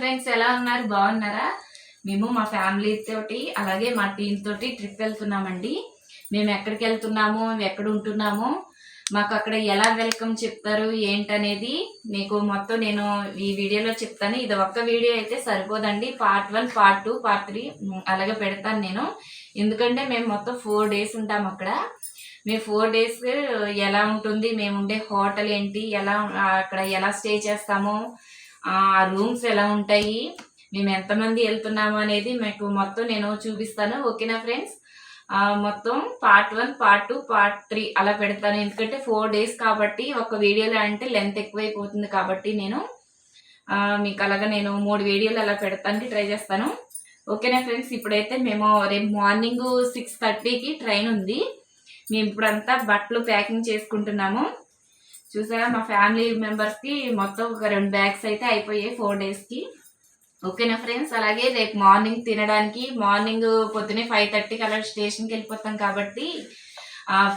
Friends ఎలా ఉన్నారు? బాగున్నారా? మేము మా ఫ్యామిలీ తోటి అలాగే మా టీం తోటి ట్రిప్ వెళ్తున్నామండి. మేము ఎక్కడికి వెళ్తున్నాము ఎక్కడ ఉంటున్నాము మాకు అక్కడ ఎలా వెల్కమ్ చెప్తారు ఏంటనేది మీకు మొత్తం నేను ఈ వీడియోలో చెప్తాను. ఇది ఒక్క వీడియో అయితే సరిపోదండి. Part one part two part three అలాగే పెడతాను నేను. ఎందుకంటే మేము మొత్తం ఫోర్ డేస్ ఉంటాం అక్కడ. మేము ఫోర్ డేస్ ఎలా ఉంటుంది మేము ఉండే హోటల్ ఏంటి ఎలా అక్కడ ఎలా స్టే చేస్తాము ఆ రూమ్స్ ఎలా ఉంటాయి? మేము ఎంతమంది వెళ్తున్నాము అనేది మీకు మొత్తం నేను చూపిస్తాను. ఓకేనా ఫ్రెండ్స్? మొత్తం part one part two part three అలా పెడతాను. ఎందుకంటే ఫోర్ డేస్ కాబట్టి ఒక వీడియోలో అంటే లెంత్ ఎక్కువైపోతుంది కాబట్టి నేను మీకు అలాగా నేను మూడు వీడియోలు అలా పెడతానికి ట్రై చేస్తాను. ఓకేనా ఫ్రెండ్స్? ఇప్పుడైతే మేము రేపు మార్నింగ్ సిక్స్ థర్టీకి ట్రైన్ ఉంది. మేము ఇప్పుడంతా బట్టలు ప్యాకింగ్ చేసుకుంటున్నాము. చూసారా? మా ఫ్యామిలీ మెంబర్స్కి మొత్తం ఒక రెండు బ్యాగ్స్ అయితే అయిపోయాయి ఫోర్ డేస్కి ఓకేనా ఫ్రెండ్స్ అలాగే రేపు మార్నింగ్ తినడానికి మార్నింగ్ పొద్దునే ఫైవ్ థర్టీకి అలా స్టేషన్కి వెళ్ళిపోతాం కాబట్టి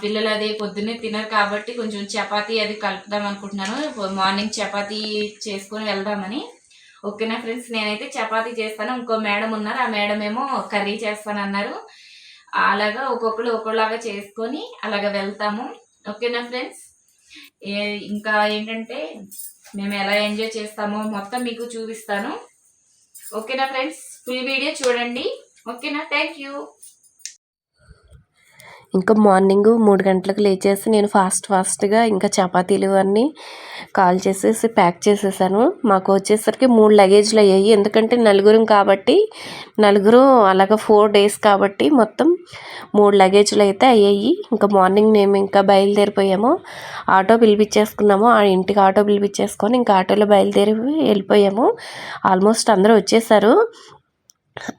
పిల్లలు అది పొద్దున్నే తినరు కాబట్టి కొంచెం చపాతీ అది కలుపుదాం అనుకుంటున్నాను. మార్నింగ్ చపాతీ చేసుకొని వెళ్దామని. ఓకేనా ఫ్రెండ్స్ నేనైతే చపాతీ చేస్తాను. ఇంకో మేడం ఉన్నారు. ఆ మేడం ఏమో కర్రీ చేస్తాను అన్నారు. అలాగా ఒక్కొక్కరు ఒక్కొక్కలాగా చేసుకొని అలాగ వెళ్తాము. ఓకేనా ఫ్రెండ్స్ ఇంకా ఏంటంటే మేము ఎలా ఎంజాయ్ చేస్తామో మొత్తం మీకు చూపిస్తాను. ఓకేనా ఫ్రెండ్స్? ఫుల్ వీడియో చూడండి. ఓకేనా? Thank you. ఇంకా మార్నింగ్ మూడు గంటలకు లేచేసి నేను ఫాస్ట్ ఫాస్ట్గా ఇంకా చపాతీలు అన్నీ కాల్ చేసేసి ప్యాక్ చేసేసాను. మాకు వచ్చేసరికి మూడు లగేజ్లు అయ్యాయి. ఎందుకంటే నలుగురం కాబట్టి నలుగురు అలాగ ఫోర్ డేస్ కాబట్టి మొత్తం మూడు లగేజ్లు అయితే అయ్యాయి. ఇంకా మార్నింగ్ మేము ఇంకా బయలుదేరిపోయాము. ఆటో పిలిపించేసుకున్నాము. ఆ ఇంటికి ఆటో పిలిపించేసుకొని ఇంకా ఆటోలో బయలుదేరి వెళ్ళిపోయాము. ఆల్మోస్ట్ అందరూ వచ్చేసారు.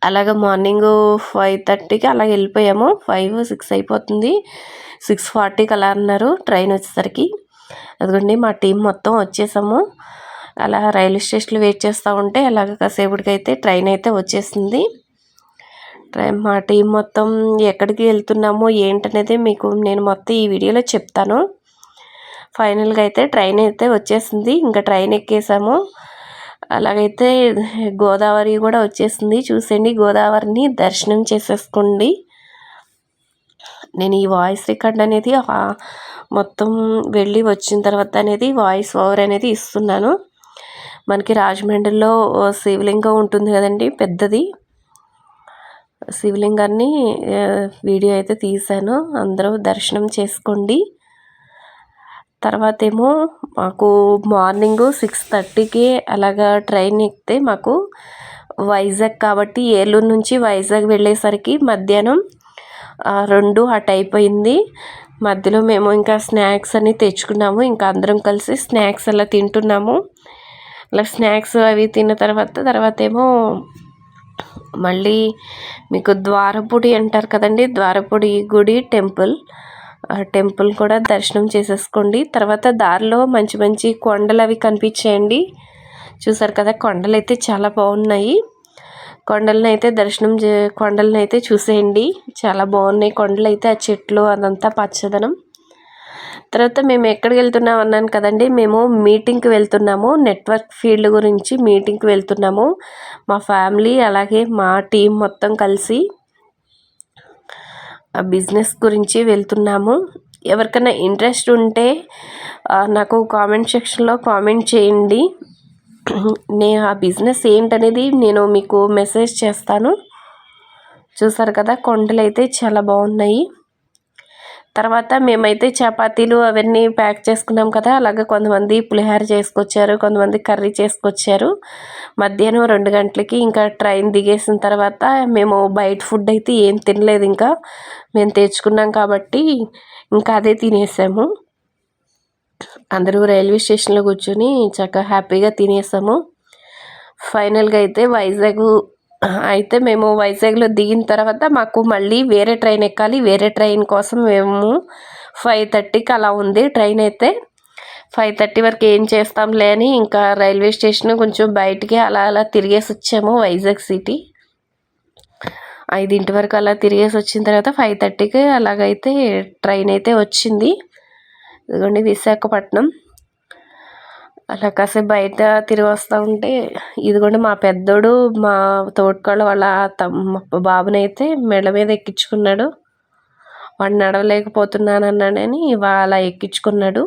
అలాగ మార్నింగ్ ఫైవ్ థర్టీకి అలా వెళ్ళిపోయాము. ఫైవ్ సిక్స్ అయిపోతుంది. సిక్స్ ఫార్టీకి అలా అన్నారు. ట్రైన్ వచ్చేసరికి. అదిగోండి మా టీం మొత్తం వచ్చేసాము. అలా రైల్వే స్టేషన్లో వెయిట్ చేస్తూ ఉంటే అలాగ కాసేపటికి అయితే ట్రైన్ అయితే వచ్చేసింది. ట్రైన్ మా టీం మొత్తం ఎక్కడికి వెళ్తున్నామో ఏంటనేది మీకు నేను మొత్తం ఈ వీడియోలో చెప్తాను. ఫైనల్గా అయితే ట్రైన్ అయితే వచ్చేసింది. ఇంకా ట్రైన్ ఎక్కేసాము. అలాగైతే గోదావరి కూడా వచ్చేసింది. చూసేయండి గోదావరిని దర్శనం చేసేసుకోండి. నేను ఈ వాయిస్ రికార్డ్ అనేది మొత్తం వెళ్ళి వచ్చిన తర్వాత అనేది వాయిస్ ఓవర్ అనేది ఇస్తున్నాను. మనకి రాజమండ్రిలో శివలింగం ఉంటుంది కదండి పెద్దది. శివలింగాన్ని వీడియో అయితే తీశాను. అందరూ దర్శనం చేసుకోండి. తర్వాత ఏమో మాకు మార్నింగ్ సిక్స్ థర్టీకి అలాగా ట్రైన్ ఎక్కితే మాకు వైజాగ్ కాబట్టి ఏలూరు నుంచి వైజాగ్ వెళ్ళేసరికి మధ్యాహ్నం రెండు అటు అయిపోయింది. మధ్యలో మేము ఇంకా స్నాక్స్ అన్నీ తెచ్చుకున్నాము. ఇంకా అందరం కలిసి స్నాక్స్ అలా తింటున్నాము. అలా స్నాక్స్ అవి తిన్న తర్వాత తర్వాత ఏమో మళ్ళీ మీకు ద్వారపుడి అంటారు కదండి ద్వారపుడి గుడి టెంపుల్. టెంపుల్ కూడా దర్శనం చేసేసుకోండి. తర్వాత దారిలో మంచి మంచి కొండలు అవి కనిపించేయండి. చూసారు కదా కొండలు అయితే చాలా బాగున్నాయి. కొండలను అయితే దర్శనం చే కొండలను అయితే చూసేయండి. చాలా బాగున్నాయి కొండలు అయితే ఆ చెట్లు అదంతా పచ్చదనం. తర్వాత మేము ఎక్కడికి వెళ్తున్నాం అన్నాను కదండి మేము మీటింగ్కి వెళ్తున్నాము. నెట్వర్క్ ఫీల్డ్ గురించి మీటింగ్కి వెళ్తున్నాము. మా ఫ్యామిలీ అలాగే మా టీం మొత్తం కలిసి బిజినెస్ గురించి వెళ్తున్నాము. ఎవరికైనా ఇంట్రెస్ట్ ఉంటే నాకు కామెంట్ సెక్షన్లో కామెంట్ చేయండి. నేను ఆ బిజినెస్ ఏంటనేది నేను మీకు మెసేజ్ చేస్తాను. చూసారు కదా కొండలు అయితే చాలా బాగున్నాయి. తర్వాత మేమైతే చపాతీలు అవన్నీ ప్యాక్ చేసుకున్నాం కదా అలాగే కొంతమంది పులిహోర చేసుకొచ్చారు కొంతమంది కర్రీ చేసుకొచ్చారు. మధ్యాహ్నం రెండు గంటలకి ఇంకా ట్రైన్ దిగేసిన తర్వాత మేము బయట ఫుడ్ అయితే ఏం తినలేదు ఇంకా. మేము తెచ్చుకున్నాం కాబట్టి ఇంకా అదే తినేసాము. అందరూ రైల్వే స్టేషన్లో కూర్చొని చక్కగా హ్యాపీగా తినేసాము. ఫైనల్గా అయితే వైజాగ్ అయితే మేము వైజాగ్లో దిగిన తర్వాత మాకు మళ్ళీ వేరే ట్రైన్ ఎక్కాలి. వేరే ట్రైన్ కోసం మేము ఫైవ్ థర్టీకి అలా ఉంది. ట్రైన్ అయితే ఫైవ్ థర్టీ వరకు ఏం చేస్తాంలే అని ఇంకా రైల్వే స్టేషన్ కొంచెం బయటికి అలా అలా తిరిగేసి వచ్చాము వైజాగ్ సిటీ. ఐదింటి వరకు అలా తిరిగేసి వచ్చిన తర్వాత ఫైవ్ థర్టీకి అలాగైతే ట్రైన్ అయితే వచ్చింది. ఇదిగోండి విశాఖపట్నం. అలా కాసేపు బయట తిరిగి వస్తూ ఉంటే ఇదిగోండి మా పెద్దోడు మా తోటికోళ్ళ వాళ్ళ తమ్మ బాబునైతే మెడ మీద ఎక్కించుకున్నాడు. వాడు నడవలేకపోతున్నాను అన్నాడని అలా ఎక్కించుకున్నాడు.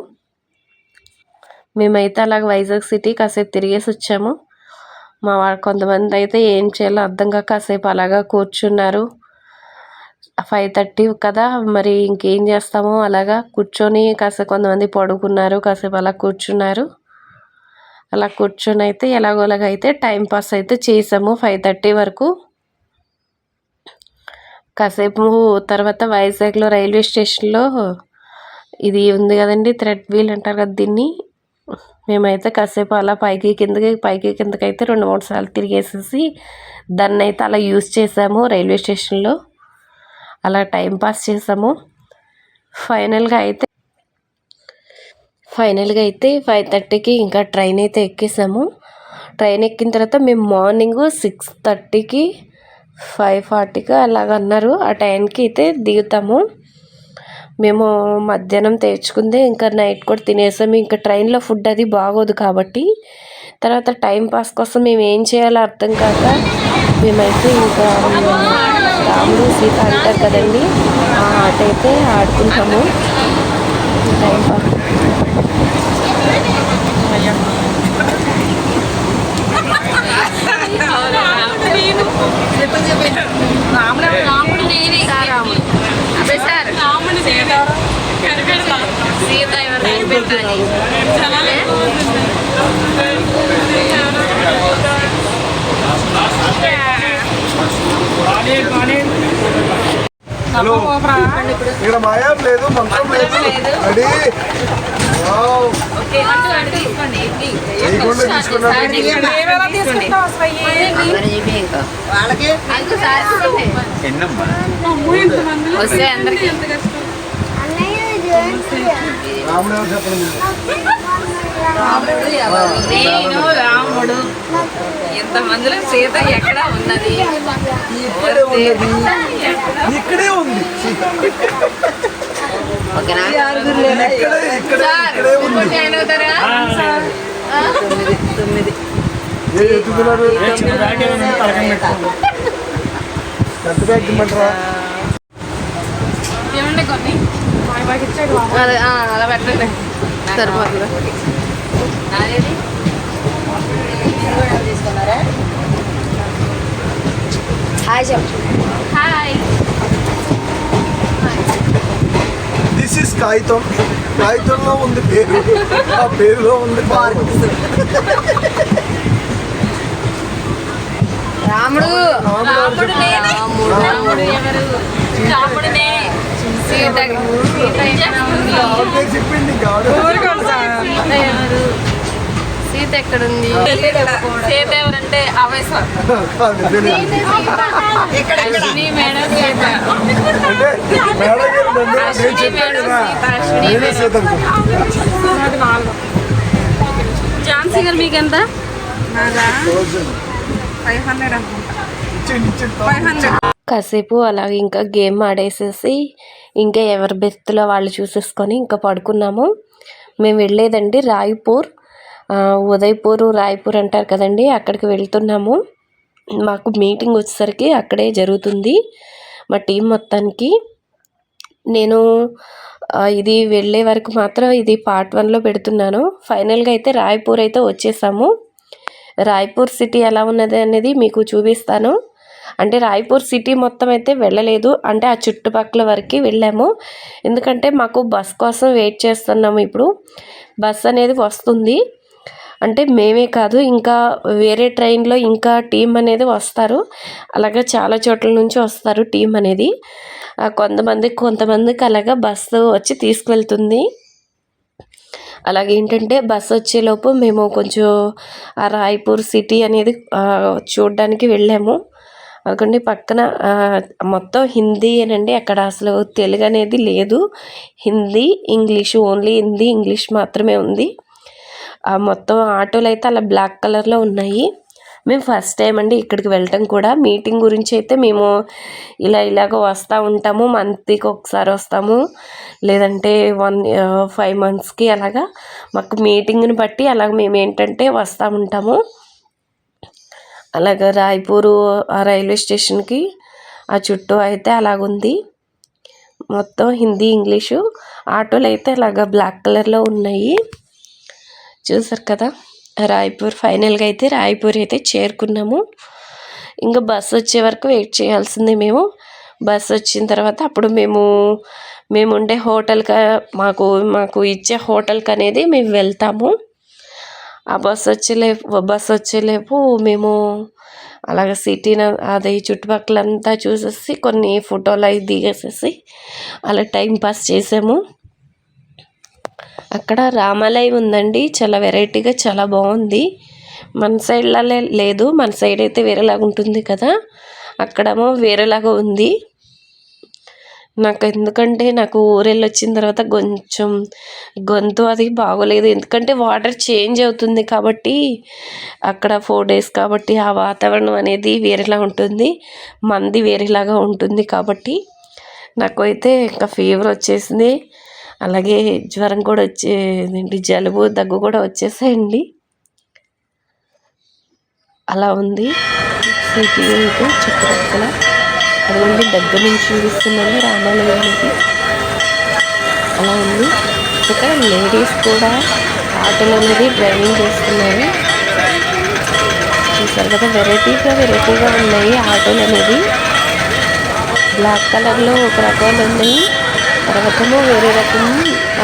మేమైతే అలాగ వైజాగ్ సిటీ కాసేపు తిరిగేసి వచ్చాము. మా వాళ్ళు కొంతమంది అయితే ఏం చేయాలో అర్థం కాక కాసేపు అలాగా కూర్చున్నారు. ఫైవ్ థర్టీ కదా మరి ఇంకేం చేస్తామో అలాగా కూర్చొని కాసేపు కొంతమంది పడుకున్నారు కాసేపు అలా కూర్చున్నారు. అలా కూర్చొని అయితే ఎలాగోలాగ అయితే టైం పాస్ అయితే చేసాము ఫైవ్ థర్టీ వరకు. కాసేపు తర్వాత వైజాగ్లో రైల్వే స్టేషన్లో ఇది ఉంది కదండి థ్రెడ్ వీల్ అంటారు కదా దీన్ని. మేమైతే కాసేపు అలా పైకి కిందకి పైకి కిందకి అయితే రెండు మూడు సార్లు తిరిగేసేసి దాన్ని అయితే అలా యూజ్ చేసాము రైల్వే స్టేషన్లో. అలా టైం పాస్ చేసాము. ఫైనల్గా అయితే ఫైనల్గా అయితే ఫైవ్ థర్టీకి ఇంకా ట్రైన్ అయితే ఎక్కేసాము. ట్రైన్ ఎక్కిన తర్వాత మేము మార్నింగ్ సిక్స్ థర్టీకి ఫైవ్ ఫార్టీకి అలాగ అన్నారు. ఆ టైంకి అయితే దిగుతాము. మేము మధ్యాహ్నం తెచ్చుకుందే ఇంకా నైట్ కూడా తినేసాము. ఇంకా ట్రైన్లో ఫుడ్ అది బాగోదు కాబట్టి. తర్వాత టైం పాస్ కోసం మేము ఏం చేయాలో అర్థం కాక మేమైతే ఇంకా రాముడు సీత అంటారు కదండి ఆ ఆట అయితే ఆడుకుంటాము. టైం పాస్ హలో ఇక్కడ మాయం లేదు మంత్రం లేదు. Ready wow. ఓకే అటు రాముడు ఎవరు చెప్పండి నేను రాముడు ఇంతమందిలో సీత ఎక్కడ ఉన్నది? ఇక్కడే ఉన్నది ఇక్కడే ఉంది. సార్ ఇంకోటి ఆయన అవుతారా? ఏ ఎత్తుతున్నారు ఎంత బ్యాగ్ ఇమ్మంటారా? ఏమండి కొన్ని? అలా పెట్టండి. సరిపోతుంది? నాదేది హాయ్ దిస్ ఇస్ కాగితం కాగితంలో ఉంది పేరు. ఆ పేరులో ఉంది పార్క్ రాముడు. రాముడు నేనే. రాముడు. ఎవరు? రాముడు. నేనే సీత. సీత ఎక్కడుంది? సీత ఎవరంటే అవసరం అశ్విని మేడం సీత. అశ్విని మేడం కదా సీత అశ్విని మేడం. ఝాన్సీ గారు మీకు ఎంత ఇచ్చేయండి, ఇచ్చేయండి. కాసేపు అలాగే ఇంకా గేమ్ ఆడేసేసి ఇంకా ఎవరి బెత్తులో వాళ్ళు చూసేసుకొని ఇంకా పడుకున్నాము. మేము వెళ్ళేదండి రాయ్పూర్. ఉదయ్పూర్ రాయ్పూర్ అంటారు కదండి అక్కడికి వెళ్తున్నాము. మాకు మీటింగ్ వచ్చేసరికి అక్కడే జరుగుతుంది మా టీం మొత్తానికి. నేను ఇది వెళ్ళే వరకు మాత్రం ఇది పార్ట్ వన్లో పెడుతున్నాను. ఫైనల్గా అయితే రాయ్పూర్ అయితే వచ్చేసాము. రాయ్పూర్ సిటీ ఎలా ఉన్నది అనేది మీకు చూపిస్తాను. అంటే రాయ్పూర్ సిటీ మొత్తం అయితే వెళ్ళలేదు. అంటే ఆ చుట్టుపక్కల వరకు వెళ్ళాము. ఎందుకంటే మాకు బస్ కోసం వెయిట్ చేస్తున్నాము ఇప్పుడు. బస్ అనేది వస్తుంది. అంటే మేమే కాదు ఇంకా వేరే ట్రైన్లో ఇంకా టీం అనేది వస్తారు. అలాగే చాలా చోట్ల నుంచి వస్తారు టీం అనేది. కొంతమంది కొంతమందికి అలాగా బస్సు వచ్చి తీసుకువెళ్తుంది. అలాగే ఏంటంటే బస్సు వచ్చేలోపు మేము కొంచెం ఆ రాయ్పూర్ సిటీ అనేది చూడడానికి వెళ్ళాము. అక్కడ పక్కన మొత్తం హిందీ అనండి అక్కడ అసలు తెలుగు అనేది లేదు. Hindi English only Hindi English మాత్రమే ఉంది. ఆ మొత్తం ఆటోలు అయితే అలా బ్లాక్ కలర్లో ఉన్నాయి. మేము ఫస్ట్ టైం అండి ఇక్కడికి వెళ్ళటం కూడా. మీటింగ్ గురించి అయితే మేము ఇలా ఇలాగ వస్తూ ఉంటాము మంత్కి ఒకసారి వస్తాము. లేదంటే వన్ ఫైవ్ మంత్స్కి అలాగా మాకు మీటింగ్ని బట్టి అలాగ మేము ఏంటంటే వస్తూ ఉంటాము. అలాగే రాయపూరు ఆ రైల్వే స్టేషన్కి ఆ చుట్టూ అయితే అలాగుంది. మొత్తం హిందీ ఇంగ్లీషు ఆటోలు అయితే అలాగ బ్లాక్ కలర్లో ఉన్నాయి. చూసారు కదా రాయపూర్ ఫైనల్గా అయితే రాయపూర్ అయితే చేరుకున్నాము. ఇంకా బస్సు వచ్చే వరకు వెయిట్ చేయాల్సిందే మేము. బస్సు వచ్చిన తర్వాత అప్పుడు మేము మేము ఉండే హోటల్కి మాకు మాకు ఇచ్చే హోటల్కి అనేది మేము వెళ్తాము. ఆ బస్ వచ్చేలేపు బస్సు వచ్చేలేపు మేము అలాగే సిటీని చుట్టుపక్కల చుట్టుపక్కలంతా చూసేసి కొన్ని ఫోటోలు అవి దిగేసేసి అలా టైం పాస్ చేసాము. అక్కడ రామాలయం ఉందండి చాలా వెరైటీగా చాలా బాగుంది. మన సైడ్లో లేదు మన సైడ్ అయితే వేరేలాగా ఉంటుంది కదా. అక్కడేమో వేరేలాగా ఉంది. నాకు ఎందుకంటే నాకు ఊరెళ్ళి వచ్చిన తర్వాత కొంచెం గొంతు అది బాగోలేదు. ఎందుకంటే వాటర్ చేంజ్ అవుతుంది కాబట్టి అక్కడ ఫోర్ డేస్ కాబట్టి ఆ వాతావరణం అనేది వేరేలా ఉంటుంది. మంది వేరేలాగా ఉంటుంది కాబట్టి నాకు అయితే ఇంకా ఫీవర్ వచ్చేసింది. అలాగే జ్వరం కూడా వచ్చేది జలుబు దగ్గు కూడా వచ్చేసాయండి. అలా ఉంది. సిటీ చుట్టుపక్కల అదిగోండి దగ్గర నుంచి చూపిస్తున్నాను రామాలయానికి. అలా ఉంది. ఇక్కడ లేడీస్ కూడా ఆటోలు అనేది డ్రైవింగ్ చేస్తున్నారు. చూసారు కదా వెరైటీగా వెరైటీగా ఉన్నాయి ఆటోలు అనేది బ్లాక్ కలర్లో ఒక రకాలు ఉన్నాయి తర్వాతేమో వేరే రకం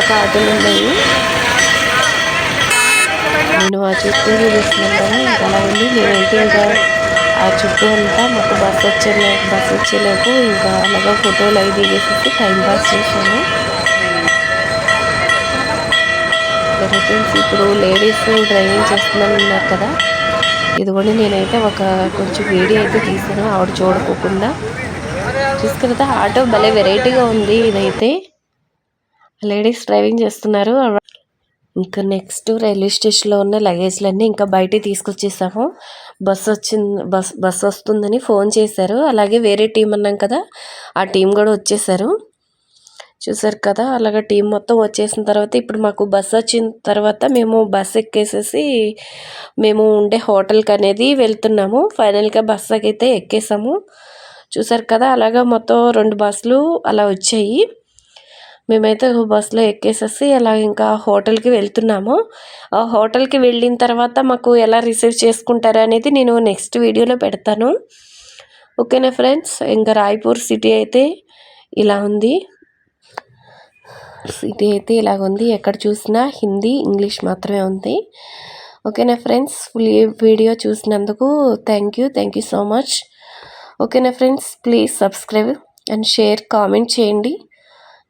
ఒక ఆటోలు ఉన్నాయి. నేను ఆ చుట్టూ చూపిస్తున్నాను. కదా ఇంకా అలా ఉంది. నేనైతే ఇంకా ఆ చుట్టూ అంతా మాకు బస్ వచ్చేలే బస్ వచ్చేలోపు ఇంకా అలాగా ఫోటోలు అవి దిగేసేసి టైం పాస్ చేశాను ఫ్రెండ్స్ ఇప్పుడు లేడీస్ డ్రైవింగ్ చేస్తున్నాను ఉన్నారు కదా. ఇదిగోండి నేనైతే ఒక కొంచెం వీడియో అయితే తీసాను ఆవిడ చూడకోకుండా. చూసుకున్న కదా ఆటో భలే వెరైటీగా ఉంది ఇదైతే. లేడీస్ డ్రైవింగ్ చేస్తున్నారు. ఇంకా నెక్స్ట్ రైల్వే స్టేషన్లో ఉన్న లగేజ్లన్నీ ఇంకా బయటికి తీసుకొచ్చేసాము. బస్ వచ్చింది బస్ బస్ వస్తుందని ఫోన్ చేశారు. అలాగే వేరే టీం అన్నాం కదా ఆ టీం కూడా వచ్చేసారు. చూసారు కదా అలాగే టీం మొత్తం వచ్చేసిన తర్వాత ఇప్పుడు మాకు బస్సు వచ్చిన తర్వాత మేము బస్సు ఎక్కేసేసి మేము ఉండే హోటల్కి అనేది వెళ్తున్నాము. ఫైనల్గా బస్సుకి అయితే ఎక్కేసాము. చూసారు కదా అలాగా మొత్తం రెండు బస్సులు అలా వచ్చాయి. మేమైతే బస్సులో ఎక్కేసేసి అలా ఇంకా హోటల్కి వెళ్తున్నాము. ఆ హోటల్కి వెళ్ళిన తర్వాత మాకు ఎలా రిసీవ్ చేసుకుంటారు అనేది నేను నెక్స్ట్ వీడియోలో పెడతాను. ఓకేనా ఫ్రెండ్స్? ఇంకా రాయ్పూర్ సిటీ అయితే ఇలా ఉంది. సిటీ అయితే ఇలాగ ఉంది. ఎక్కడ చూసినా హిందీ ఇంగ్లీష్ మాత్రమే ఉంది. ఓకేనా ఫ్రెండ్స్? ఫుల్ వీడియో చూసినందుకు thank you. Thank you so much. ఓకేనా friends? Please subscribe and share comment చేయండి.